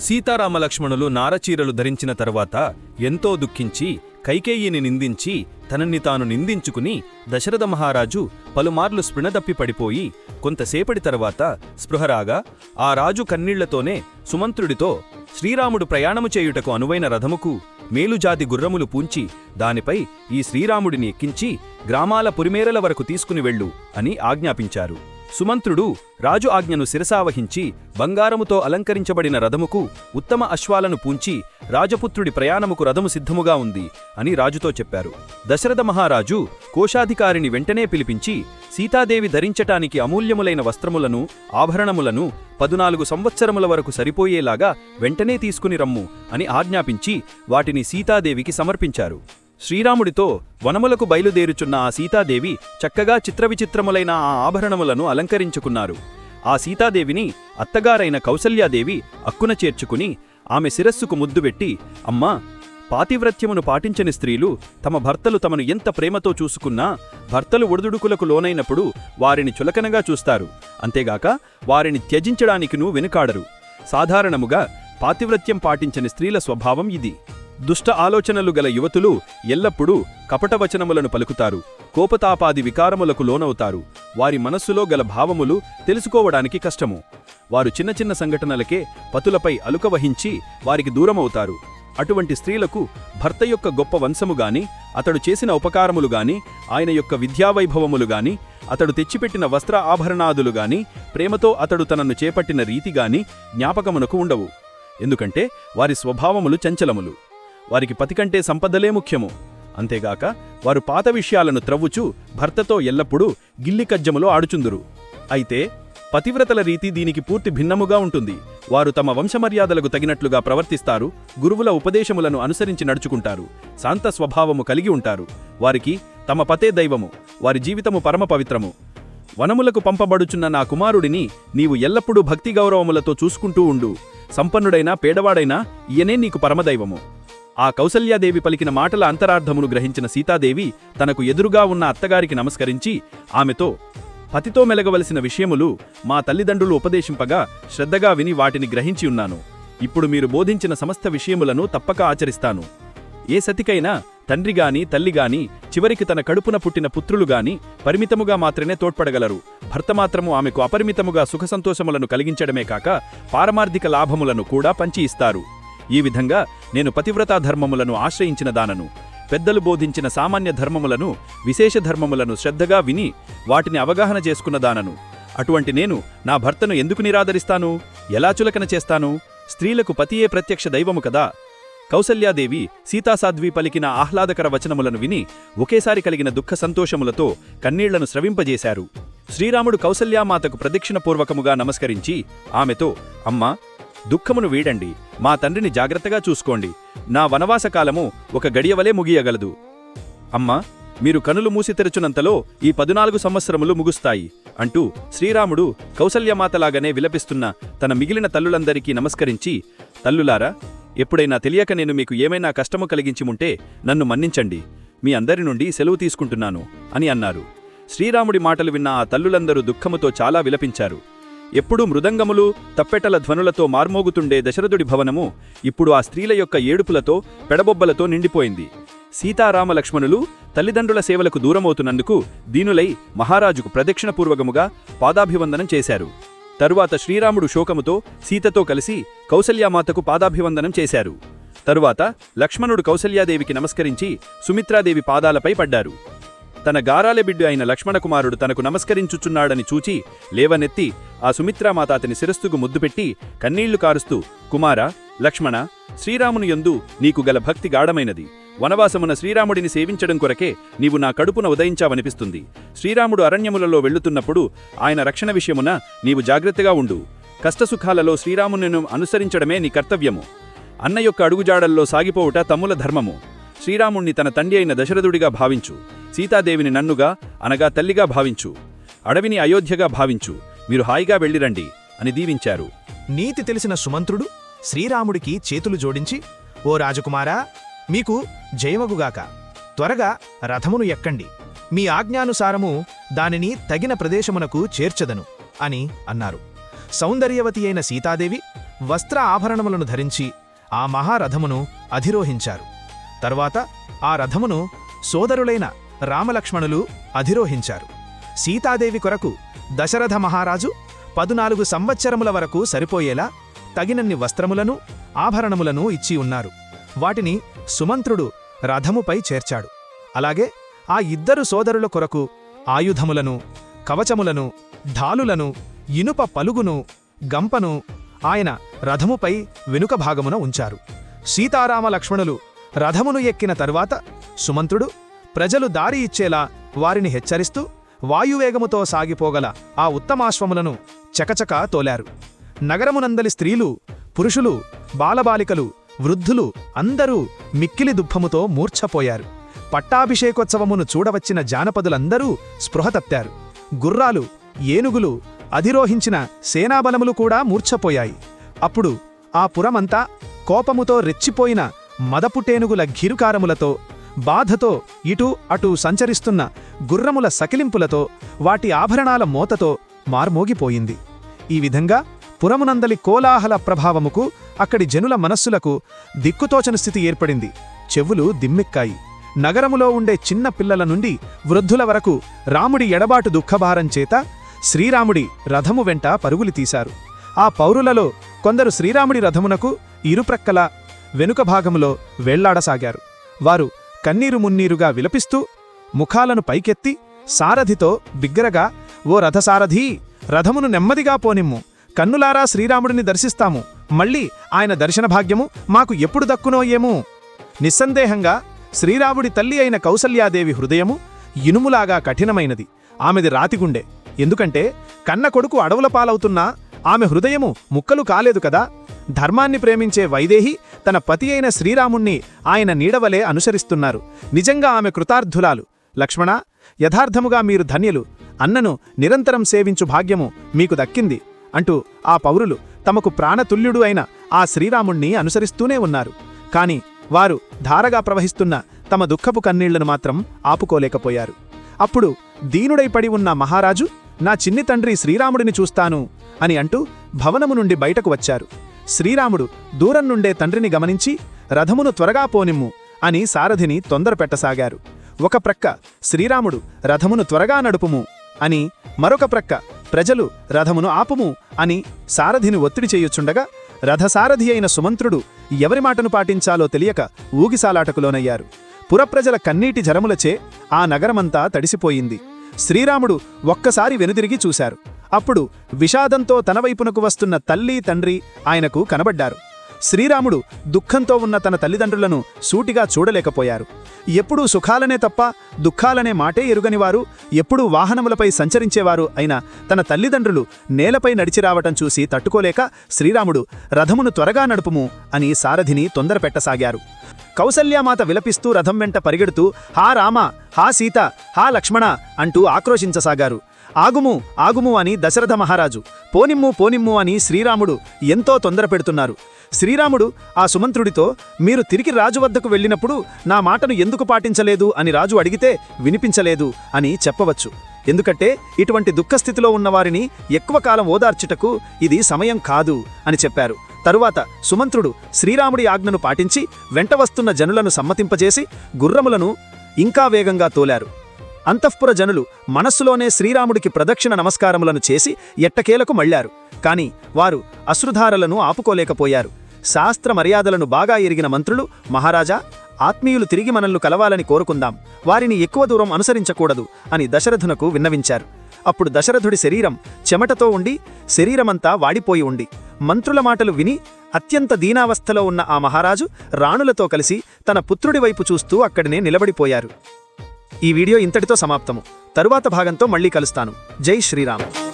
సీతారామలక్ష్మణులు నారచీరలు ధరించిన తరువాత ఎంతో దుఃఖించి కైకేయిని నిందించి తనని తాను నిందించుకుని దశరథ మహారాజు పలుమార్లు స్పృణదప్పి పడిపోయి కొంతసేపటి తర్వాత స్పృహరాగా ఆ రాజు కన్నీళ్ళతోనే సుమంత్రుడితో శ్రీరాముడు ప్రయాణము చేయుటకు అనువైన రథముకు మేలుజాతి గుర్రములు పూంచి దానిపై ఈ శ్రీరాముడిని ఎక్కించి గ్రామాల పురిమేరల వరకు తీసుకుని వెళ్ళు అని ఆజ్ఞాపించారు. సుమంత్రుడు రాజు ఆజ్ఞను శిరసావహించి బంగారముతో అలంకరించబడిన రథముకు ఉత్తమ అశ్వాలను పూంచి రాజపుత్రుడి ప్రయాణముకు రథము సిద్ధముగా ఉంది అని రాజుతో చెప్పారు. దశరథ మహారాజు కోశాధికారిని వెంటనే పిలిపించి సీతాదేవి ధరించటానికి అమూల్యములైన వస్త్రములను ఆభరణములను పదునాలుగు సంవత్సరముల వరకు సరిపోయేలాగా వెంటనే తీసుకుని రమ్ము అని ఆజ్ఞాపించి వాటిని సీతాదేవికి సమర్పించారు. శ్రీరాముడితో వనములకు బయలుదేరుచున్న ఆ సీతాదేవి చక్కగా చిత్రవిచిత్రములైన ఆ ఆభరణములను అలంకరించుకున్నారు. ఆ సీతాదేవిని అత్తగారైన కౌసల్యాదేవి అక్కున చేర్చుకుని ఆమె శిరస్సుకు ముద్దుబెట్టి అమ్మా పాతివ్రత్యమును పాటించని స్త్రీలు తమ భర్తలు తమను ఎంత ప్రేమతో చూసుకున్నా భర్తలు ఒడిదుడుకులకు లోనైనప్పుడు వారిని చులకనగా చూస్తారు. అంతేగాక వారిని త్యజించడానికినూ వెనుకాడరు. సాధారణముగా పాతివ్రత్యం పాటించని స్త్రీల స్వభావం ఇది. దుష్ట ఆలోచనలు గల యువతులు ఎల్లప్పుడూ కపటవచనములను పలుకుతారు కోపతాపాది వికారములకు లోనవుతారు. వారి మనస్సులో గల భావములు తెలుసుకోవడానికి కష్టము. వారు చిన్న చిన్న సంఘటనలకే పతులపై అలుక వహించి వారికి దూరమవుతారు. అటువంటి స్త్రీలకు భర్త యొక్క గొప్ప వంశముగాని అతడు చేసిన ఉపకారములుగాని ఆయన యొక్క విద్యావైభవములుగాని అతడు తెచ్చిపెట్టిన వస్త్ర ఆభరణాదులుగాని ప్రేమతో అతడు తనను చేపట్టిన రీతిగాని జ్ఞాపకమునకు ఉండవు. ఎందుకంటే వారి స్వభావములు చంచలములు. వారికి పతికంటే సంపదలే ముఖ్యము. అంతేగాక వారు పాత విషయాలను త్రవ్వుచూ భర్తతో ఎల్లప్పుడూ గిల్లికజ్జములో ఆడుచుందురు. అయితే పతివ్రతల రీతి దీనికి పూర్తి భిన్నముగా ఉంటుంది. వారు తమ వంశమర్యాదలకు తగినట్లుగా ప్రవర్తిస్తారు గురువుల ఉపదేశములను అనుసరించి నడుచుకుంటారు శాంత స్వభావము కలిగి ఉంటారు. వారికి తమ పతే దైవము వారి జీవితము పరమ పవిత్రము. వనములకు పంపబడుచున్న నా కుమారుడిని నీవు ఎల్లప్పుడూ భక్తి గౌరవములతో చూసుకుంటూ ఉండు. సంపన్నుడైనా పేదవాడైనా ఈయనే నీకు పరమదైవము ఆ కౌసల్యాదేవి పలికిన మాటల అంతరార్థమును గ్రహించిన సీతాదేవి తనకు ఎదురుగా ఉన్న అత్తగారికి నమస్కరించి ఆమెతో పతితో మెలగవలసిన విషయములు మా తల్లిదండ్రులు ఉపదేశింపగా శ్రద్ధగా విని వాటిని గ్రహించి ఉన్నాను. ఇప్పుడు మీరు బోధించిన సమస్త విషయములను తప్పక ఆచరిస్తాను. ఏ సతికైనా తండ్రిగాని తల్లిగాని చివరికి తన కడుపున పుట్టిన పుత్రులుగాని పరిమితముగా మాత్రమే తోడ్పడగలరు. భర్త మాత్రము ఆమెకు అపరిమితముగా సుఖసంతోషములను కలిగించడమే కాక పారమార్థిక లాభములను కూడా పంచి ఇస్తారు. ఈ విధంగా నేను పతివ్రతా ధర్మములను ఆశ్రయించిన దానను పెద్దలు బోధించిన సామాన్య ధర్మములను విశేష ధర్మములను శ్రద్ధగా విని వాటిని అవగాహన చేసుకున్న దానను. అటువంటి నేను నా భర్తను ఎందుకు నిరాదరిస్తాను? ఎలా చులకన చేస్తాను? స్త్రీలకు పతియే ప్రత్యక్ష దైవము కదా? కౌసల్యాదేవి సీతాసాధ్వి పలికిన ఆహ్లాదకర వచనములను విని ఒకేసారి కలిగిన దుఃఖ సంతోషములతో కన్నీళ్ళను స్రవింపజేశారు. శ్రీరాముడు కౌసల్యామాతకు ప్రదక్షిణపూర్వకముగా నమస్కరించి ఆమెతో అమ్మా దుఃఖమును వీడండి. మా తండ్రిని జాగ్రత్తగా చూసుకోండి. నా వనవాసకాలము ఒక గడియవలే ముగియగలదు. అమ్మా మీరు కనులు మూసి తెరచునంతలో ఈ పదునాలుగు సంవత్సరములు ముగుస్తాయి అంటూ శ్రీరాముడు కౌసల్యమాతలాగానే విలపిస్తున్న తన మిగిలిన తల్లులందరికీ నమస్కరించి తల్లులారా ఎప్పుడైనా తెలియక నేను మీకు ఏమైనా కష్టము కలిగించిముంటే నన్ను మన్నించండి. మీ అందరి నుండి సెలవు తీసుకుంటున్నాను అని అన్నారు. శ్రీరాముడి మాటలు విన్న ఆ తల్లులందరూ దుఃఖముతో చాలా విలపించారు. ఎప్పుడూ మృదంగములు తప్పెటల ధ్వనులతో మార్మోగుతుండే దశరథుడి భవనము ఇప్పుడు ఆ స్త్రీల యొక్క ఏడుపులతో పెడబొబ్బలతో నిండిపోయింది. సీతారామ లక్ష్మణులు తల్లిదండ్రుల సేవలకు దూరమవుతున్నందుకు దీనులై మహారాజుకు ప్రదక్షిణపూర్వకముగా పాదాభివందనం చేశారు. తరువాత శ్రీరాముడు శోకముతో సీతతో కలిసి కౌసల్యామాతకు పాదాభివందనం చేశారు. తరువాత లక్ష్మణుడు కౌసల్యాదేవికి నమస్కరించి సుమిత్రాదేవి పాదాలపై పడ్డారు. తన గారాలే బిడ్డు అయిన లక్ష్మణకుమారుడు తనకు నమస్కరించుచున్నాడని చూచి లేవనెత్తి ఆ సుమిత్రామాత అతని శిరస్సుకు ముద్దుపెట్టి కన్నీళ్ళు కారుస్తూ కుమార లక్ష్మణ శ్రీరాముని యందు నీకు గల భక్తి గాఢమైనది. వనవాసమున శ్రీరాముడిని సేవించడం కొరకే నీవు నా కడుపున ఉదయించావనిపిస్తుంది. శ్రీరాముడు అరణ్యములలో వెళ్ళుతున్నప్పుడు ఆయన రక్షణ విషయమున నీవు జాగ్రత్తగా ఉండు. కష్టసుఖాలలో శ్రీరామునిను అనుసరించడమే నీ కర్తవ్యము. అన్న యొక్క అడుగుజాడల్లో సాగిపోవుట తమ్ముల ధర్మము. శ్రీరాముణ్ణి తన తండ్రి అయిన దశరథుడిగా భావించు. సీతాదేవిని నన్నుగా అనగా తల్లిగా భావించు. అడవిని అయోధ్యగా భావించు. మీరు హాయిగా వెళ్ళిరండి అని దీవించారు. నీతి తెలిసిన సుమంత్రుడు శ్రీరాముడికి చేతులు జోడించి ఓ రాజకుమారా మీకు జయమగుగాక. త్వరగా రథమును ఎక్కండి. మీ ఆజ్ఞానుసారము దానిని తగిన ప్రదేశమునకు చేర్చదను అని అన్నారు. సౌందర్యవతి అయిన సీతాదేవి వస్త్ర ఆభరణములను ధరించి ఆ మహారథమును అధిరోహించారు. తరువాత ఆ రథమును సోదరులైన రామలక్ష్మణులు అధిరోహించారు. సీతాదేవి కొరకు దశరథ మహారాజు పదునాలుగు సంవత్సరముల వరకు సరిపోయేలా తగినన్ని వస్త్రములను ఆభరణములను ఇచ్చి ఉన్నారు. వాటిని సుమంత్రుడు రథముపై చేర్చాడు. అలాగే ఆ ఇద్దరు సోదరుల కొరకు ఆయుధములను కవచములను ఢాలులను ఇనుప పలుగును గంపను ఆయన రథముపై వెనుక భాగమున ఉంచారు. సీతారామ లక్ష్మణులు రథమును ఎక్కిన తరువాత సుమంత్రుడు ప్రజలు దారి ఇచ్చేలా వారిని హెచ్చరిస్తూ వాయువేగముతో సాగిపోగల ఆ ఉత్తమాశ్వములను చకచక తోలారు. నగరమునందలి స్త్రీలు పురుషులు బాలబాలికలు వృద్ధులు అందరూ మిక్కిలి దుఃఖముతో మూర్ఛపోయారు. పట్టాభిషేకోత్సవమును చూడవచ్చిన జానపదులందరూ స్పృహతత్తారు గుర్రాలు ఏనుగులు అధిరోహించిన సేనాబలములు కూడా మూర్ఛపోయాయి. అప్పుడు ఆ పురమంతా కోపముతో రెచ్చిపోయిన మదపుటేనుగుల ఘిరుకారములతో బాధతో ఇటూ అటూ సంచరిస్తున్న గుర్రముల సకిలింపులతో వాటి ఆభరణాల మోతతో మార్మోగిపోయింది. ఈ విధంగా పురమునందలి కోలాహల ప్రభావముకు అక్కడి జనుల మనస్సులకు దిక్కుతోచని స్థితి ఏర్పడింది. చెవులు దిమ్మెక్కాయి. నగరములో ఉండే చిన్న పిల్లల నుండి వృద్ధుల వరకు రాముడి ఎడబాటు దుఃఖభారం చేత శ్రీరాముడి రథము వెంట పరుగులు తీశారు. ఆ పౌరులలో కొందరు శ్రీరాముడి రథమునకు ఇరుప్రక్కల వెనుక భాగములో వేళ్ళాడసాగారు. వారు కన్నీరు మున్నీరుగా విలపిస్తూ ముఖాలను పైకెత్తి సారథితో బిగ్గరగా ఓ రథసారథీ రథమును నెమ్మదిగా పోనిమ్ము. కన్నులారా శ్రీరాముడిని దర్శిస్తాము. మళ్ళీ ఆయన దర్శన భాగ్యము మాకు ఎప్పుడు దక్కునో ఏమో. నిస్సందేహంగా శ్రీరాముడి తల్లి అయిన కౌసల్యాదేవి హృదయము ఇనుములాగా కఠినమైనది. ఆమెది రాతిగుండె. ఎందుకంటే కన్న కొడుకు అడవుల పాలవుతున్నా ఆమె హృదయము ముక్కలు కాలేదు కదా. ధర్మాన్ని ప్రేమించే వైదేహి తన పతి అయిన శ్రీరాముణ్ణి ఆయన నీడవలే అనుసరిస్తున్నారు. నిజంగా ఆమె కృతార్థులాలు. లక్ష్మణ యథార్థముగా మీరు ధన్యులు. అన్నను నిరంతరం సేవించు భాగ్యము మీకు దక్కింది అంటూ ఆ పౌరులు తమకు ప్రాణతుల్యుడు అయిన ఆ శ్రీరాముణ్ణి అనుసరిస్తూనే ఉన్నారు. కాని వారు ధారగా ప్రవహిస్తున్న తమ దుఃఖపు కన్నీళ్ళను మాత్రం ఆపుకోలేకపోయారు. అప్పుడు దీనుడై పడి ఉన్న మహారాజు నా చిన్ని తండ్రి శ్రీరాముడిని చూస్తాను అని అంటూ భవనము నుండి బయటకు వచ్చారు. శ్రీరాముడు దూరం నుండే తండ్రిని గమనించి రథమును త్వరగా పోనిమ్ము అని సారథిని తొందరపెట్టసాగారు ఒక ప్రక్క శ్రీరాముడు రథమును త్వరగా నడుపుము అని మరొక ప్రక్క ప్రజలు రథమును ఆపుము అని సారథిని ఒత్తిడి చేయుచుండగా రథసారథి అయిన సుమంత్రుడు ఎవరి మాటను పాటించాలో తెలియక ఊగిసాలాటకులోనయ్యారు. పురప్రజల కన్నీటి జరములచే ఆ నగరమంతా తడిసిపోయింది. శ్రీరాముడు ఒక్కసారి వెనుదిరిగి చూశారు. అప్పుడు విషాదంతో తన వైపునకు వస్తున్న తల్లి తండ్రి ఆయనకు కనబడ్డారు. శ్రీరాముడు దుఃఖంతో ఉన్న తన తల్లిదండ్రులను సూటిగా చూడలేకపోయారు. ఎప్పుడూ సుఖాలనే తప్ప దుఃఖాలనే మాటే ఎరుగనివారు ఎప్పుడూ వాహనములపై సంచరించేవారు అయిన తన తల్లిదండ్రులు నేలపై నడిచి రావటం చూసి తట్టుకోలేక శ్రీరాముడు రథమును త్వరగా నడుపుము అని సారథిని తొందరపెట్టసాగారు కౌసల్యామాత విలపిస్తూ రథం వెంట పరిగెడుతూ హా రామ హా సీత హా లక్ష్మణ అంటూ ఆక్రోశించసాగారు. ఆగుము ఆగుము అని దశరథ మహారాజు పోనిమ్ము పోనిమ్ము అని శ్రీరాముడు ఎంతో తొందర పెడుతున్నారు. శ్రీరాముడు ఆ సుమంత్రుడితో మీరు తిరిగి రాజు వద్దకు వెళ్ళినప్పుడు నా మాటను ఎందుకు పాటించలేదు అని రాజు అడిగితే వినిపించలేదు అని చెప్పవచ్చు. ఎందుకంటే ఇటువంటి దుఃఖస్థితిలో ఉన్నవారిని ఎక్కువ కాలం ఓదార్చుటకు ఇది సమయం కాదు అని చెప్పారు. తరువాత సుమంత్రుడు శ్రీరాముడి ఆజ్ఞను పాటించి వెంట వస్తున్న జనులను సమ్మతింపజేసి గుర్రములను ఇంకా వేగంగా తోలారు. అంతఃపుర జనులు మనస్సులోనే శ్రీరాముడికి ప్రదక్షిణ నమస్కారములను చేసి ఎట్టకేలకు మళ్ళారు కాని వారు అశ్రుధారలను ఆపుకోలేకపోయారు. శాస్త్ర మర్యాదలను బాగా ఎరిగిన మంత్రులు మహారాజా ఆత్మీయులు తిరిగి మనల్ని కలవాలని కోరుకుందాం. వారిని ఎక్కువ దూరం అనుసరించకూడదు అని దశరథునకు విన్నవించారు. అప్పుడు దశరథుడి శరీరం చెమటతో ఉండి శరీరమంతా వాడిపోయి ఉండి మంత్రుల మాటలు విని అత్యంత దీనావస్థలో ఉన్న ఆ మహారాజు రాణులతో కలిసి తన పుత్రుడి వైపు చూస్తూ అక్కడనే నిలబడిపోయారు. ఈ వీడియో ఇంతటితో సమాప్తము. తరువాత భాగంతో మళ్ళీ కలుస్తాను. జై శ్రీరామ్.